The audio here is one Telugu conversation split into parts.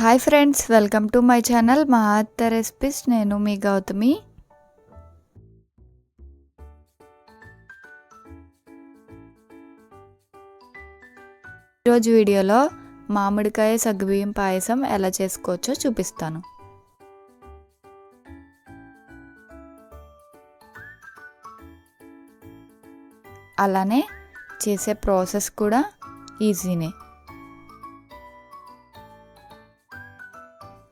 Hi friends welcome to my channel మా అత్త రెసిపీస్ నేను మీ గౌతమి ఈరోజు వీడియోలో మామిడికాయ సగ్గుబియ్యం పాయసం ఎలా చేసుకోవచ్చో చూపిస్తాను. అలానే చేసే ప్రాసెస్ కూడా ఈజీనే.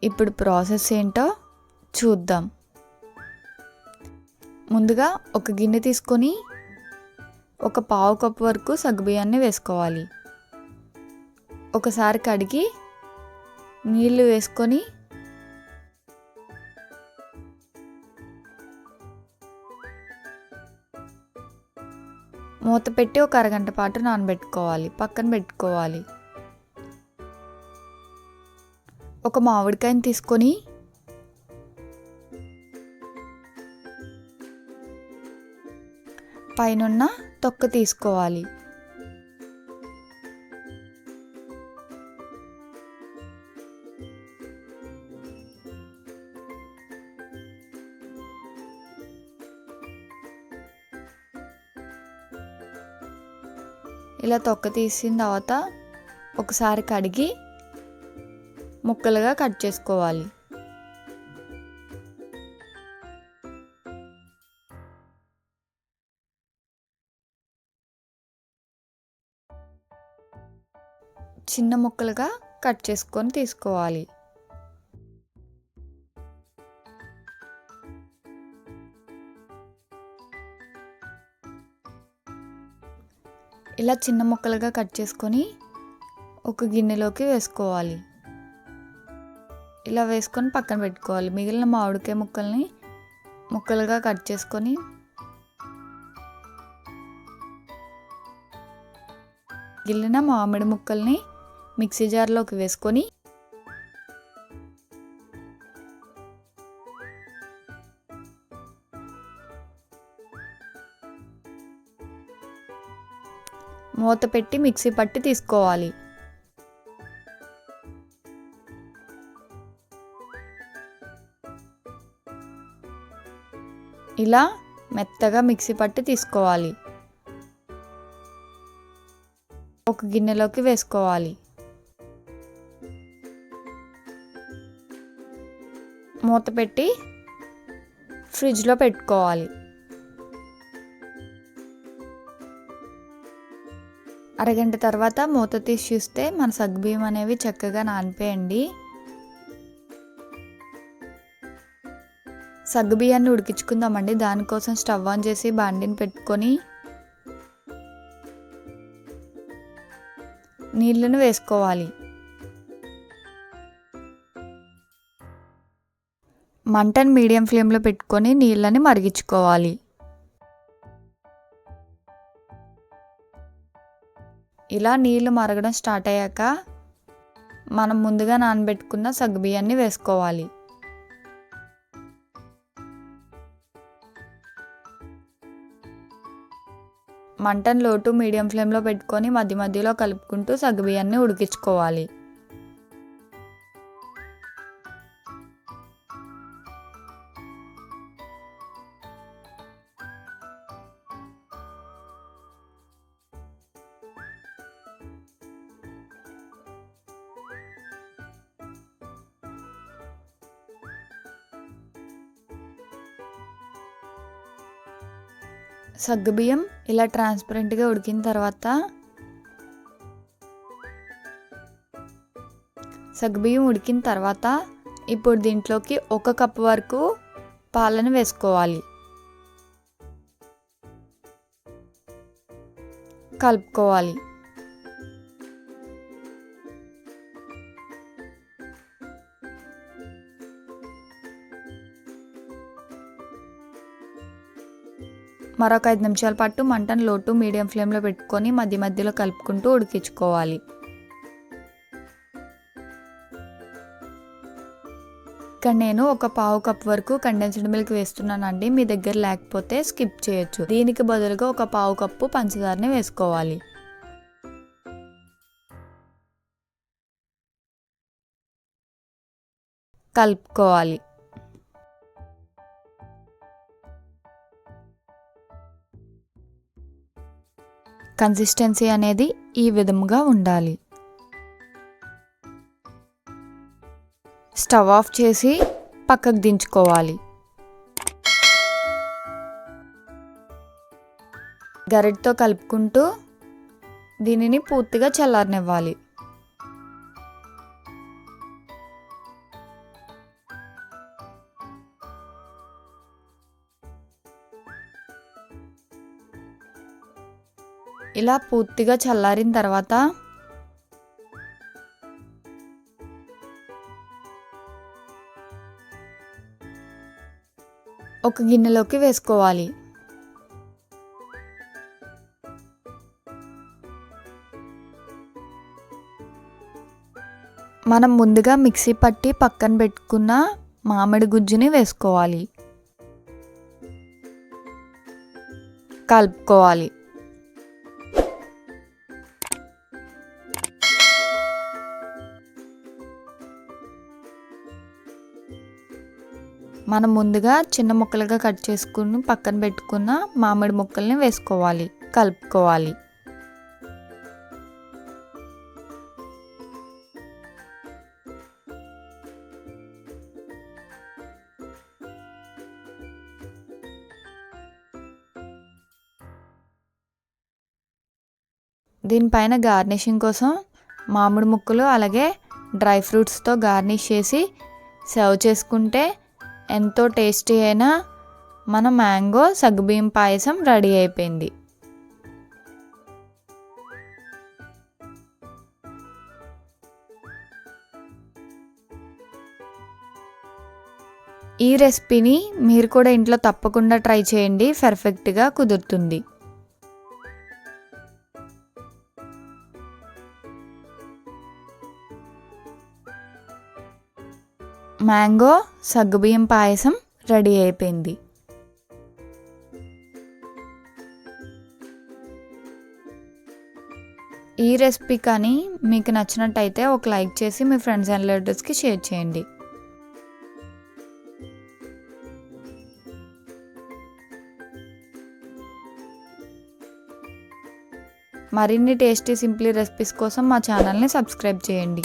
ఇప్పుడు ప్రాసెస్ ఏంటో చూద్దాం. ముందుగా ఒక గిన్నె తీసుకొని ఒక పావు కప్పు వరకు సగ్గుబియ్యాన్ని వేసుకోవాలి. ఒకసారి కడిగి నీళ్ళు వేసుకొని మూత పెట్టి ఒక అరగంట పాటు నానబెట్టుకోవాలి పక్కన పెట్టుకోవాలి. ఒక మామిడికాయని తీసుకొని పైనున్న తొక్క తీసుకోవాలి. ఇలా తొక్క తీసిన తర్వాత ఒకసారి కడిగి ముక్కలుగా కట్ చేసుకోవాలి. చిన్న ముక్కలుగా కట్ చేసుకొని తీసుకోవాలి. ఇలా చిన్న ముక్కలుగా కట్ చేసుకొని ఒక గిన్నెలోకి వేసుకోవాలి. ఇలా వేసుకొని పక్కన పెట్టుకోవాలి. మిగిలిన మామిడికాయ ముక్కల్ని ముక్కలుగా కట్ చేసుకొని మిగిలిన మామిడి ముక్కల్ని మిక్సీ జార్లోకి వేసుకొని మూత పెట్టి మిక్సీ పట్టి తీసుకోవాలి. ఇలా మెత్తగా మిక్సీ పట్టి తీసుకోవాలి. ఒక గిన్నెలోకి వేసుకోవాలి. మూత పెట్టి ఫ్రిడ్జ్లో పెట్టుకోవాలి. అరగంట తర్వాత మూత తీసి చూస్తే మన సగ్గుబియ్యం అనేవి చక్కగా నానిపోయండి. సగ్గుబియ్యాన్ని ఉడికించుకుందామండి. దానికోసం స్టవ్ ఆన్ చేసి బాండిని పెట్టుకొని నీళ్ళను వేసుకోవాలి. మంటను మీడియం ఫ్లేమ్లో పెట్టుకొని నీళ్ళని మరిగించుకోవాలి. ఇలా నీళ్ళు మరగడం స్టార్ట్ అయ్యాక మనం ముందుగా నానబెట్టుకున్న సగ్గుబియ్యాన్ని వేసుకోవాలి. మంటను లోటు మీడియం ఫ్లేమ్లో పెట్టుకొని మధ్య మధ్యలో కలుపుకుంటూ సగ్గుబియ్యాన్ని ఉడికించుకోవాలి. సగ్గుబియ్యం ఇలా ట్రాన్స్పరెంట్గా ఉడికిన తర్వాత సగ్గుబియ్యం ఉడికిన తర్వాత ఇప్పుడు దీంట్లోకి ఒక కప్ వరకు పాలను వేసుకోవాలి. కలుపుకోవాలి. మరొక ఐదు నిమిషాల పాటు మంటను లోటు మీడియం ఫ్లేమ్లో పెట్టుకొని మధ్య మధ్యలో కలుపుకుంటూ ఉడికించుకోవాలి. ఇక్కడ నేను ఒక పావు కప్ వరకు కండెన్స్డ్ మిల్క్ వేస్తున్నానండి. మీ దగ్గర లేకపోతే స్కిప్ చేయొచ్చు. దీనికి బదులుగా ఒక పావు కప్పు పంచదారని వేసుకోవాలి. కలుపుకోవాలి. కన్సిస్టెన్సీ అనేది ఈ విధముగా ఉండాలి. స్టవ్ ఆఫ్ చేసి పక్కకు దించుకోవాలి. గరిటతో కలుపుకుంటూ దీనిని పూర్తిగా చల్లారనివ్వాలి. ఇలా పూర్తిగా చల్లారిన తర్వాత ఒక గిన్నెలోకి వేసుకోవాలి. మనం ముందుగా మిక్సీ పట్టి పక్కన పెట్టుకున్న మామిడి గుజ్జుని వేసుకోవాలి. కలుపుకోవాలి. మనం ముందుగా చిన్న ముక్కలుగా కట్ చేసుకుని పక్కన పెట్టుకున్న మామిడి ముక్కల్ని వేసుకోవాలి కలుపుకోవాలి. దీనిపైన గార్నిషింగ్ కోసం మామిడి ముక్కలు అలాగే డ్రై ఫ్రూట్స్తో గార్నిష్ చేసి సర్వ్ చేసుకుంటే ఎంతో టేస్టీ అయిన మన మ్యాంగో సగ్గుబియ్యం పాయసం రెడీ అయిపోయింది. ఈ రెసిపీని మీరు కూడా ఇంట్లో తప్పకుండా ట్రై చేయండి. పర్ఫెక్ట్గా కుదురుతుంది. మ్యాంగో సగ్గుబియ్యం పాయసం రెడీ అయిపోయింది. ఈ రెసిపీ కానీ మీకు నచ్చినట్టయితే ఒక లైక్ చేసి మీ ఫ్రెండ్స్ అండ్ రిలేటివ్స్కి షేర్ చేయండి. మరిన్ని టేస్టీ సింప్లీ రెసిపీస్ కోసం మా ఛానల్ని సబ్స్క్రైబ్ చేయండి.